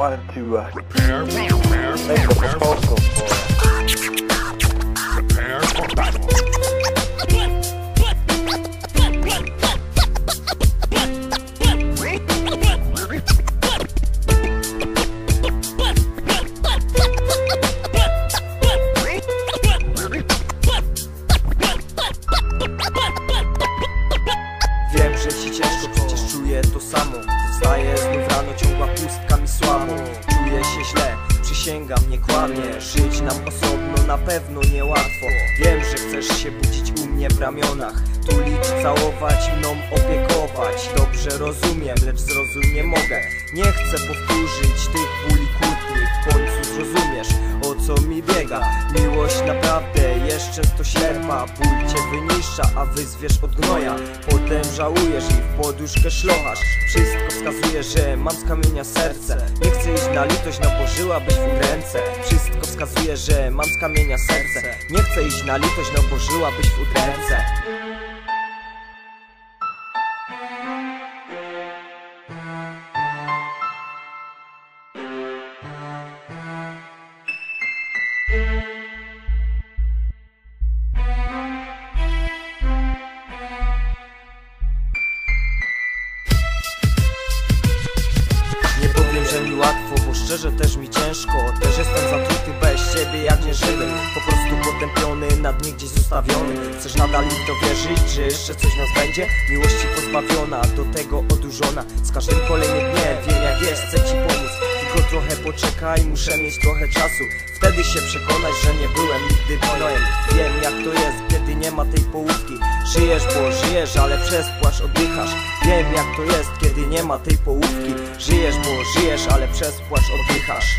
wanted to uh, make a proposal for. Wiem, że ci ciężko, przecież czuję to samo Wstaję przysięgam, nie kłamię Żyć nam osobno na pewno niełatwo. Wiem, że chcesz się budzić u mnie w ramionach Tulić, całować, mną opiekować. Dobrze rozumiem, lecz zrozum nie mogę. Nie chcę powtórzyć tych bóli jeszcze to sierpa Ból cię wyniszcza, a wyzwiesz od gnoja. Potem żałujesz i w poduszkę szlochasz. Wszystko wskazuje, że mam z kamienia serce. Nie chcę iść na litość, nabożyłabyś w ręce. Wszystko wskazuje, że mam z kamienia serce. Nie chcę iść na litość, nabożyłabyś w ręce szczerze też mi ciężko Też jestem zatruty bez ciebie jak nie żywy. Po prostu potępiony, na dnie gdzieś zostawiony. Chcesz nadal mi to wierzyć, że jeszcze coś nas będzie? Miłości pozbawiona, do tego odurzona. Z każdym kolejnym dniem wiem jak jest, chcę ci pomóc. Tylko trochę poczekaj, muszę mieć trochę czasu. Wtedy się przekonać, że nie byłem nigdy gnojem Wiem jak to jest, nie ma tej połówki. Żyjesz, bo żyjesz, ale przez płaszcz oddychasz. Wiem jak to jest, kiedy nie ma tej połówki. Żyjesz, bo żyjesz, ale przez płaszcz oddychasz.